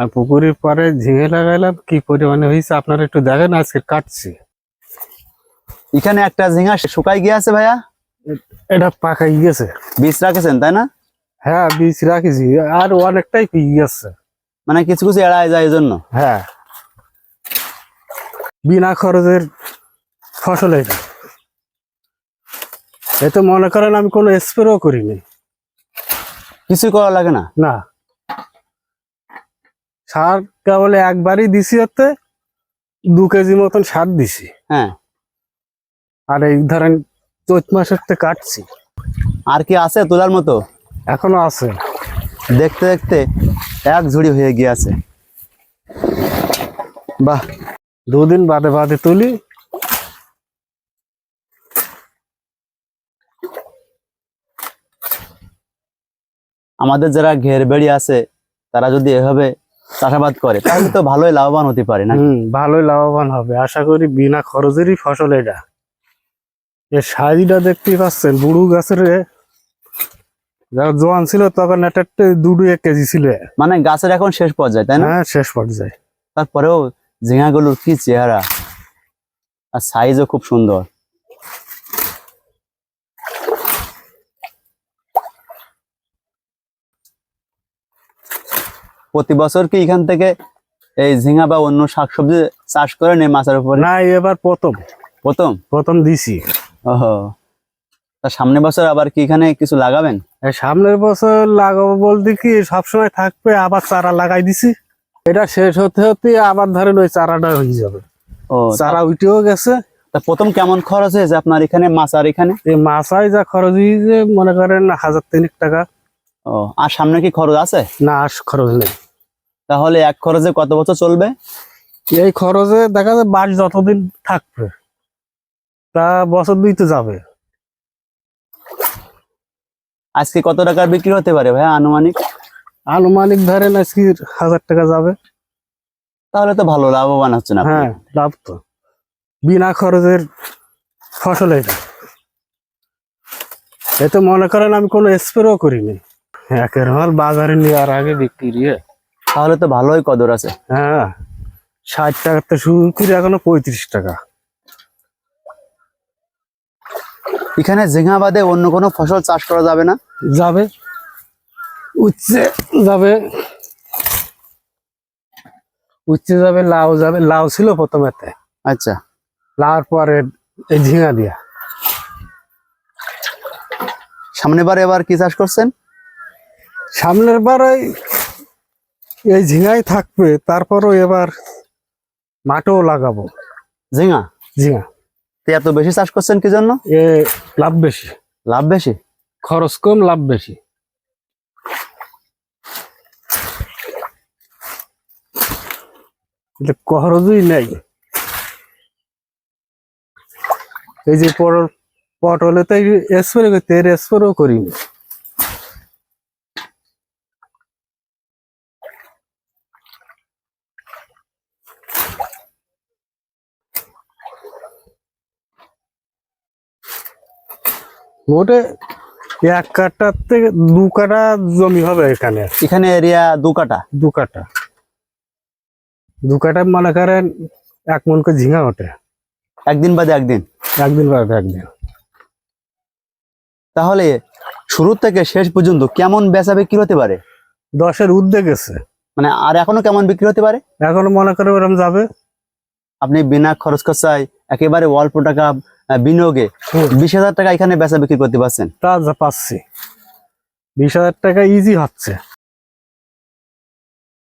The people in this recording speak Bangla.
আর পুকুরের পরে ঝিঙে লাগাইলাম কি পরিমাণে হয়েছে আপনারা একটু দেখেন আজকে কাটছি। এখানে একটা ঝিঙা শুকাই গিয়েছে ভাইয়া? এটা পাকাই গেছে বীজ রাখেছেন তাই না? হ্যাঁ বীজ রাখেছি আর অনেকটাই পেয়ে গেছে মানে কিছু কিছু এড়ায় যায় এই জন্য হ্যাঁ। বিনা খরচের ফসল এটা। এতে মনে করেন আমি কোনো স্প্রেও করিনি। কিছু করা লাগে না? না। সার কেবল একবারই দিছি হতে দু কেজি মতন সার দিছি। হ্যাঁ। আর এই ধরেন চৈত মাসের থেকে কাটছি। আর কি আছে তোলার মতো? এখনও আছে। দেখতে দেখতে এক ঝুড়ি হয়ে গিয়েছে। বাহ। দুদিন বাদে বাদে তুলি। আমাদের যারা ঘের বেড়ি আছে তারা যদি এভাবে চাষাবাদ করে তাহলে তো ভালোই লাভবান হতে পারে না ভালোই লাভবান হবে। আশা করি বিনা খরচেরই ফসল এটা। এর সাইজটা দেখতেই পাচ্ছেন বুড়ু গাছের যারা জোয়ান ছিল তখন একটা দুটো এক কেজি ছিল। মানে গাছের এখন শেষ পর্যায়ে তাই না? হ্যাঁ শেষ পর্যায়ে। তারপরেও ঝিঙাগুলোর কি চেহারা। আর সাইজও খুব সুন্দর। প্রতি বছর কি এখান থেকে এই ঝিঙা বা অন্য শাকসবজি চাষ করে নেই মাছের উপরে? না এবার প্রথম। প্রথম? প্রথম দিছি। ওহো। তা সামনে বছর আবার কি এখানে কিছু লাগাবেন? এই সামনের বছর লাগাবো বলতে কি সবসময় থাকবে আবার চারা লাগাই দিছি। এটা শেষ হতে হতে আবার ধরেন ওই চারাটা হয়ে যাবে। ও চারা উঠেও গেছে। তা প্রথম কেমন খরচ হয়েছে আপনার এখানে মাছ আর এখানে? এই মাছাই যা খরচ হয়েছে মনে করেন হাজার তিনেক টাকা। ও আর সামনে কি খরচ আছে? না আস খরচ নেই। তাহলে এক খরচে কত বছর চলবে? এই খরচে দেখা যায় বাস যতদিন থাকবে তা বছর দুই তো যাবে। আজকে কত টাকার বিক্রি হতে পারে ভাই আনুমানিক? আনুমানিক ধরেন আজকে হাজার টাকা যাবে। তাহলে তো ভালো লাভবান হচ্ছে না হ্যাঁ লাভ তো। বিনা খরচের ফসল এটা। এতে মনে করেন আমি কোনো স্প্রেও করিনি। একের মাল বাজারে নেওয়ার আগে বিক্রি। তাহলে তো ভালোই কদর আছে। হ্যাঁ ষাট টাকার টাকাতে শুরু করে এখনও পঁয়ত্রিশ টাকা। এখানে ঝিঙা বাদে অন্য কোনো ফসল চাষ করা যাবে না? যাবে। উচ্ছে যাবে। উচ্ছে যাবে লাউ যাবে। লাউ ছিল প্রথমেতে। আচ্ছা। লাউর পরে এই ঝিঙা দিয়া। সামনে বারে এবার কি চাষ করছেন? সামনের বার ওই এই ঝিঙাই থাকবে তারপরও এবার মাঠও লাগাবো। ঝিঙা? ঝিঙা। তো এত বেশি চাষ করছেন কি জন্য? এ লাভ বেশি। লাভ বেশি? খরচ কম লাভ বেশি। খরচই নেই। এই যে পটল পটলে তো স্প্রে করতে এর স্প্রেও করিনি। মোটে এক কাটার থেকে দু কাটা জমি হবে এখানে। এখানে এরিয়া দু কাটা? দু কাটা। দু কাটা মনে করেন এক মন করে ঝিঙা ওঠে। একদিন বাদে একদিন? একদিন বাদে একদিন। তাহলে শুরু থেকে শেষ পর্যন্ত কেমন বেচা বিক্রি হতে পারে? দশের উদ্যোগ গেছে। মানে আর এখনও কেমন বিক্রি হতে পারে? এখনও মনে করে ওরম যাবে। আপনি বিনা খরচ খরচায় একেবারে অল্প টাকা বিনিয়োগে বিশ হাজার টাকা এখানে বেচা বিক্রি করতে পারছেন? তা পাচ্ছি। বিশ হাজার টাকা ইজি হচ্ছে।